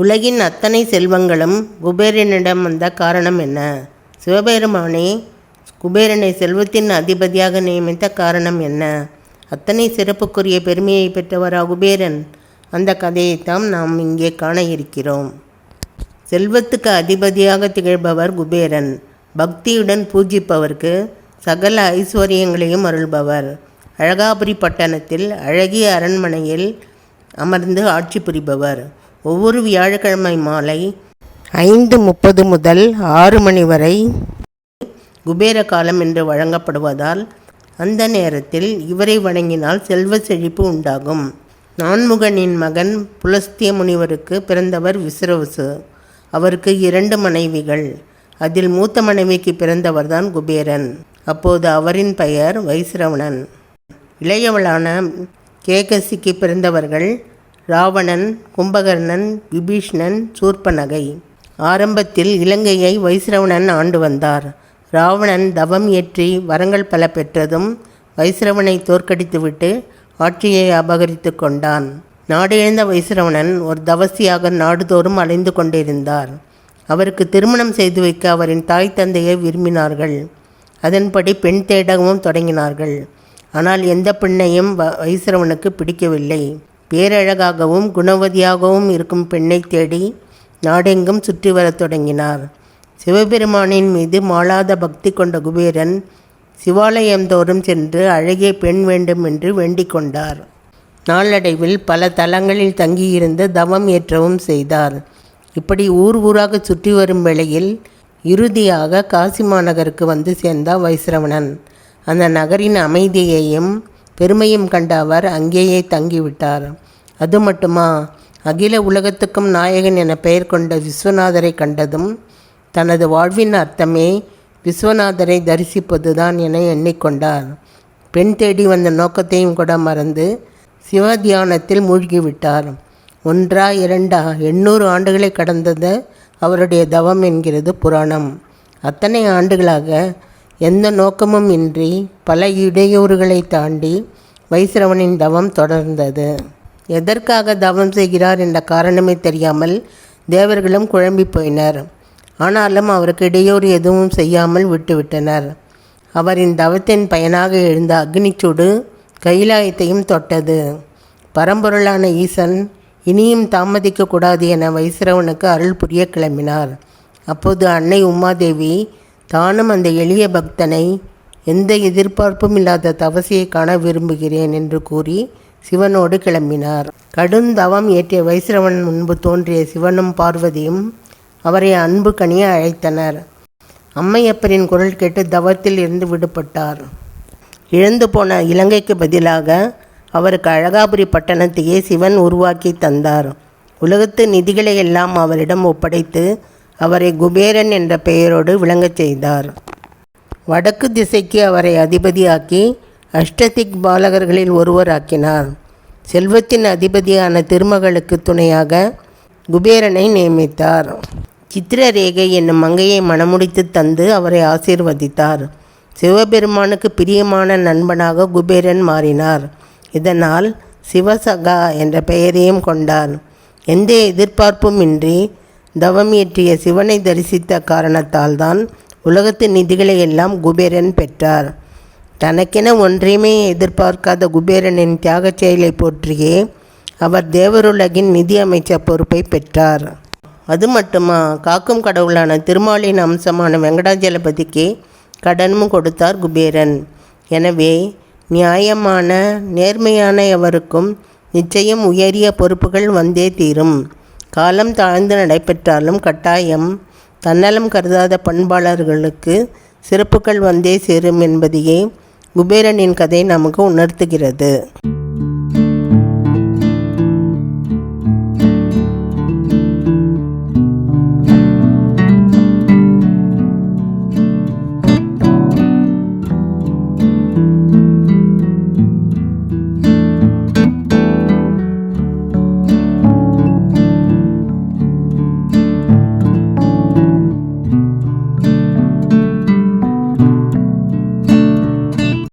உலகின் அத்தனை செல்வங்களும் குபேரனிடம் வந்த காரணம் என்ன? சிவபெருமானே குபேரனை செல்வத்தின் அதிபதியாக நியமித்த காரணம் என்ன? அத்தனை சிறப்புக்குரிய பெருமையை பெற்றவரா குபேரன்? அந்த கதையைத்தான் நாம் இங்கே காண இருக்கிறோம். செல்வத்துக்கு அதிபதியாக திகழ்பவர் குபேரன். பக்தியுடன் பூஜிப்பவர்க்கு சகல ஐஸ்வர்யங்களையும் அருள்பவர். அழகாபுரி பட்டணத்தில் அழகிய அரண்மனையில் அமர்ந்து ஆட்சி புரிபவர். ஒவ்வொரு வியாழக்கிழமை மாலை ஐந்து முப்பது முதல் ஆறு மணி வரை குபேர காலம் என்று வழங்கப்படுவதால் அந்த நேரத்தில் இவரை வணங்கினால் செல்வ செழிப்பு உண்டாகும். நான்முகனின் மகன் புலஸ்திய முனிவருக்கு பிறந்தவர் விசிறவசு அவருக்கு இரண்டு மனைவிகள். அதில் மூத்த மனைவிக்கு பிறந்தவர்தான் குபேரன். அப்போது அவரின் பெயர் வைசிரவணன் இளையவளான கேகசிக்கு பிறந்தவர்கள் ராவணன் கும்பகர்ணன் விபீஷ்ணன் சூர்ப்பனகை ஆரம்பத்தில் இலங்கையை வைசிரவணன் ஆண்டு வந்தார். ராவணன் தவம் இயற்றி வரங்கள் பல பெற்றதும் வைசிரவனை தோற்கடித்துவிட்டு ஆட்சியை அபகரித்து கொண்டான். நாடெழுந்த வைசிரவணன் ஒரு தவசியாக நாடுதோறும் அலைந்து கொண்டிருந்தார். அவருக்கு திருமணம் செய்து வைக்க அவரின் தாய் தந்தையை விரும்பினார்கள். அதன்படி பெண் தேடவும் தொடங்கினார்கள். ஆனால் எந்த பெண்ணையும் வ- வைசிரவனுக்கு பிடிக்கவில்லை. பேரழகாகவும் குணவதியாகவும் இருக்கும் பெண்ணை தேடி நாடெங்கும் சுற்றி வரத் தொடங்கினார். சிவபெருமானின் மீது மாளாத பக்தி கொண்ட குபேரன் சிவாலயம் தோறும் சென்று அழகிய பெண் வேண்டும் என்று வேண்டிக் கொண்டார். நாளடைவில் பல தலங்களில் தங்கியிருந்து தவம் ஏற்றவும் செய்தார். இப்படி ஊர் ஊராக சுற்றி வரும் வேளையில் இறுதியாக காசி மாநகருக்கு வந்து சேர்ந்தார் வைசிரவணன் அந்த நகரின் அமைதியையும் பெருமையும் கண்ட அவர் அங்கேயே தங்கிவிட்டார். அது மட்டுமா? அகில உலகத்துக்கும் நாயகன் என பெயர் கொண்ட விஸ்வநாதரை கண்டதும் தனது வாழ்வின் அர்த்தமே விஸ்வநாதரை தரிசிப்பதுதான் என எண்ணிக்கொண்டார். பெண் தேடி வந்த நோக்கத்தையும் கூட மறந்து சிவ தியானத்தில் மூழ்கிவிட்டார். ஒன்றா இரண்டா எண்ணூறு ஆண்டுகளை கடந்தது அவருடைய தவம் என்கிறது புராணம். அத்தனை ஆண்டுகளாக எந்த நோக்கமும் இன்றி பல இடையூறுகளை தாண்டி வைசிரவனின் தவம் தொடர்ந்தது. எதற்காக தவம் செய்கிறார் என்ற காரணமே தெரியாமல் தேவர்களும் குழம்பி போயினர். ஆனாலும் அவருக்கு இடையூறு எதுவும் செய்யாமல் விட்டுவிட்டனர். அவரின் தவத்தின் பயனாக எழுந்த அக்னிச்சூடு கைலாயத்தையும் தொட்டது. பரம்பொருளான ஈசன் இனியும் தாமதிக்கக்கூடாது என வைசிரவனுக்கு அருள் புரிய கிளம்பினார். அப்போது அன்னை உமாதேவி தானும் அந்த எளிய பக்தனை எந்த எதிர்பார்ப்பும் இல்லாத தவசியை காண விரும்புகிறேன் என்று கூறி சிவனோடு கிளம்பினார். கடும் தவம் ஏற்றிய வைசிரவன் முன்பு தோன்றிய சிவனும் பார்வதியும் அவரை அன்பு கனிய அழைத்தனர். அம்மையப்பரின் குரல் கேட்டு தவத்தில் இருந்து விடுபட்டார். இழந்து போன இலங்கைக்கு பதிலாக அவருக்கு அழகாபுரி பட்டணத்தையே சிவன் உருவாக்கி தந்தார். உலகத்து நிதிகளை எல்லாம் அவரிடம் ஒப்படைத்து அவரை குபேரன் என்ற பெயரோடு விளங்கச் செய்தார். வடக்கு திசைக்கு அவரை அதிபதியாக்கி அஷ்டதிக் பாலகர்களில் ஒருவராக்கினார். செல்வத்தின் அதிபதியான திருமகளுக்கு துணையாக குபேரனை நியமித்தார். சித்திரரேகை என்னும் மங்கையை மணமுடித்து தந்து அவரை ஆசீர்வதித்தார். சிவபெருமானுக்கு பிரியமான நண்பனாக குபேரன் மாறினார். இதனால் சிவசகா என்ற பெயரையும் கொண்டார். எந்த எதிர்பார்ப்பும் இன்றி தவம் இயற்றிய சிவனை தரிசித்த காரணத்தால்தான் உலகத்து நிதிகளை எல்லாம் குபேரன் பெற்றார். தனக்கென ஒன்றையுமே எதிர்பார்க்காத குபேரனின் தியாகச் செயலை போற்றியே அவர் தேவருலகின் நிதி அமைச்சர் பொறுப்பை பெற்றார். அது மட்டுமா? காக்கும் கடவுளான திருமாலின் அம்சமான வெங்கடாஜலபதிக்கு கடனும் கொடுத்தார் குபேரன். எனவே நியாயமான நேர்மையான எவருக்கும் நிச்சயம் உயரிய பொறுப்புகள் வந்தே தீரும். காலம் தாழ்ந்து நடைபெற்றாலும் கட்டாயம் தன்னலம் கருதாத பண்பாளர்களுக்கு சிறப்புகள் வந்தே சேரும் என்பதையே குபேரனின் கதை நமக்கு உணர்த்துகிறது.